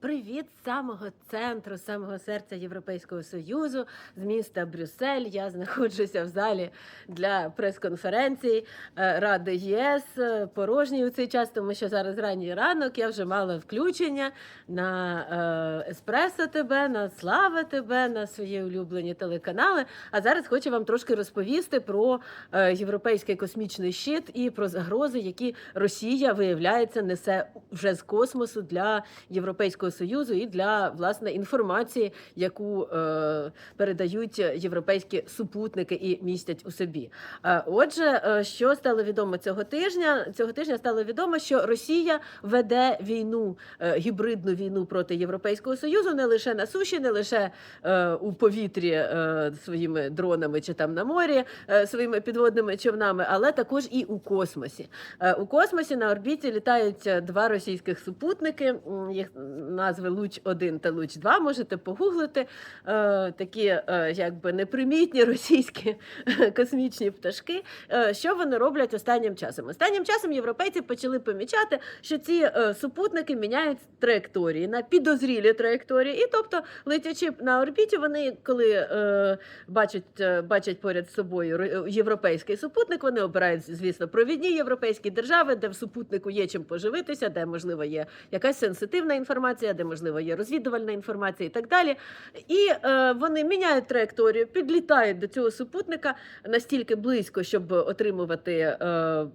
Привіт з самого центру, з самого серця Європейського Союзу, з міста Брюссель. Я знаходжуся в залі для прес-конференції е, Ради ЄС. е, Порожній у цей час, тому що зараз ранній ранок. Я вже мала включення на е, Еспресо ТБ, на Слава ТБ, на свої улюблені телеканали. А зараз хочу вам трошки розповісти про європейський космічний щит і про загрози, які Росія виявляється несе вже з космосу для Європейського союзу і для власне інформації, яку е, передають європейські супутники і містять у собі. Е, отже, е, що стало відомо цього тижня? Цього тижня стало відомо, що Росія веде війну, е, гібридну війну проти Європейського союзу не лише на суші, не лише е, у повітрі е, своїми дронами чи там на морі, е, своїми підводними човнами, але також і у космосі. Е, У космосі на орбіті літають два російських супутники. Їх назви Луч 1 та Луч 2 Можете погуглити. Е, Такі е, якби непримітні російські космічні пташки. Е, Що вони роблять останнім часом? Останнім часом європейці почали помічати, що ці е, супутники міняють траєкторії на підозрілі траєкторії. І тобто, летячи на орбіті, вони коли е, бачать, е, бачать поряд з собою європейський супутник, вони обирають, звісно, провідні європейські держави, де в супутнику є чим поживитися, де можливо є якась сенситивна інформація, де можливо є розвідувальна інформація і так далі. І е, вони міняють траєкторію, підлітають до цього супутника настільки близько, щоб отримувати. Е,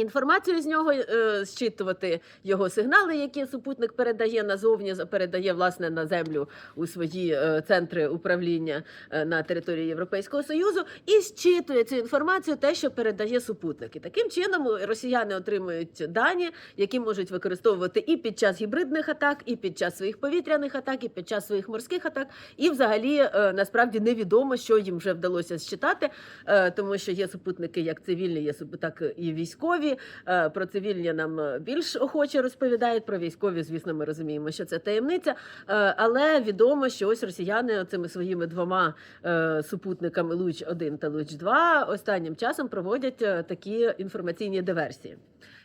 Інформацію з нього е, зчитувати його сигнали, які супутник передає назовні, передає власне на землю у свої е, центри управління е, на території Європейського союзу, і зчитує цю інформацію, те, що передає супутник. І таким чином росіяни отримують дані, які можуть використовувати і під час гібридних атак, і під час своїх повітряних атак, і під час своїх морських атак. І взагалі насправді невідомо, що їм вже вдалося зчитати, тому що є супутники як цивільні, є так і військові. Е, Про цивільні нам е, більш охоче розповідають. Про військові, звісно, ми розуміємо, що це таємниця. Е, Але відомо, що ось росіяни цими своїми двома супутниками Луч 1 та Луч 2 останнім часом проводять такі інформаційні диверсії.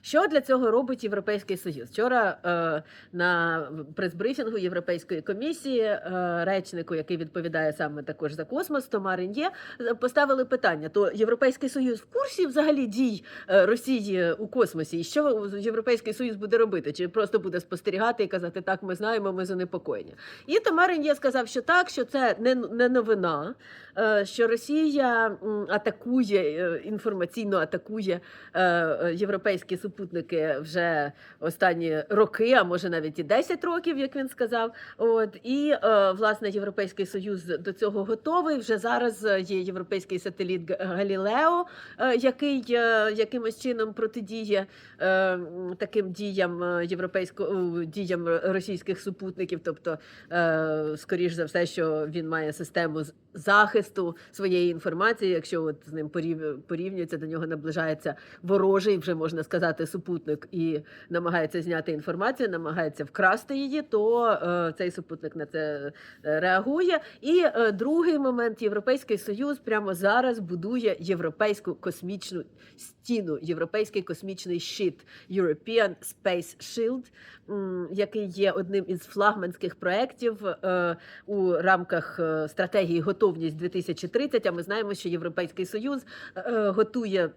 Що для цього робить Європейський Союз? Вчора е, на прес-брифінгу Європейської комісії е, речнику, який відповідає саме також за космос, Тома Реньє, е, поставили питання: то Європейський Союз в курсі взагалі дій е, Росії у космосі, і що Європейський Союз буде робити? Чи просто буде спостерігати і казати, так, ми знаємо, ми занепокоєні? І Тома Реньє сказав, що так, що це не, не новина, е, що Росія атакує е, інформаційно атакує е, європейські супутники вже останні роки, а може навіть і 10 років, як він сказав. От і е, власне Європейський Союз до цього готовий. Вже зараз е, є європейський сателіт Галілео, е, який якимось чином протидіє таким діям європейського діям російських супутників. Тобто, скоріш за все, що він має систему захисту своєї інформації. Якщо от з ним порів- порівнюється, до нього наближається ворожий, вже можна сказати, супутник і намагається зняти інформацію, намагається вкрасти її, то е, цей супутник на це е, реагує. І е, другий момент Європейський Союз прямо зараз будує європейську космічну стіну, європейський космічний щит European Space Shield, який є одним із флагманських проєктів у рамках стратегії готовність 2030. А ми знаємо, що Європейський Союз готує.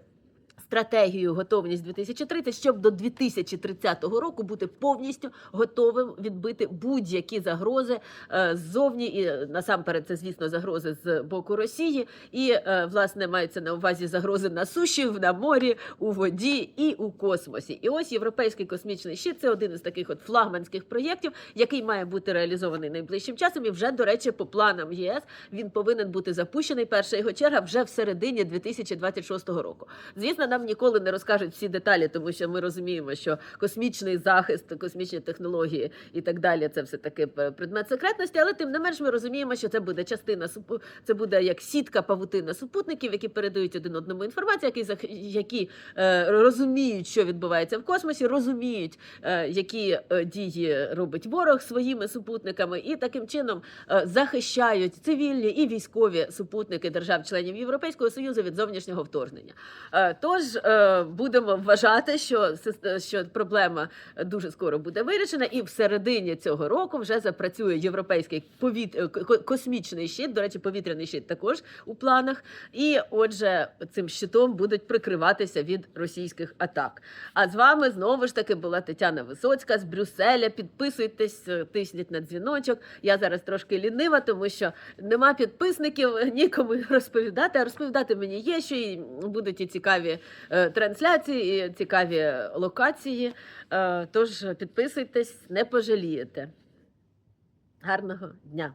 Стратегію готовність 2030, щоб до 2030 року бути повністю готовим відбити будь-які загрози е, ззовні, і е, насамперед це, звісно, загрози з боку Росії, і е, власне маються на увазі загрози на суші, на морі, у воді і у космосі. І ось європейський космічний щит це один із таких от флагманських проєктів, який має бути реалізований найближчим часом. І вже, до речі, по планам ЄС він повинен бути запущений. Перша його черга вже в середині 2026 року. Звісно, нам ніколи не розкажуть всі деталі, тому що ми розуміємо, що космічний захист, космічні технології і так далі це все таки предмет секретності. Але тим не менш, ми розуміємо, що це буде частина це буде як сітка павутина супутників, які передають один одному інформацію, які які е, розуміють, що відбувається в космосі, розуміють, е, які е, дії робить ворог своїми супутниками, і таким чином захищають цивільні і військові супутники держав-членів Європейського союзу від зовнішнього вторгнення. Тож е, будемо вважати, що, сис- що проблема дуже скоро буде вирішена, і в середині цього року вже запрацює європейський повіт... е, космічний щит. До речі, повітряний щит також у планах. І отже, цим щитом будуть прикриватися від російських атак. А з вами знову ж таки була Тетяна Висоцька з Брюсселя. Підписуйтесь, е, тисніть на дзвіночок. Я зараз трошки лінива, тому що нема підписників, нікому розповідати. А розповідати мені є, що і будуть і цікаві е, трансляції, і цікаві локації. Е, Тож підписуйтесь, не пожалієте. Гарного дня!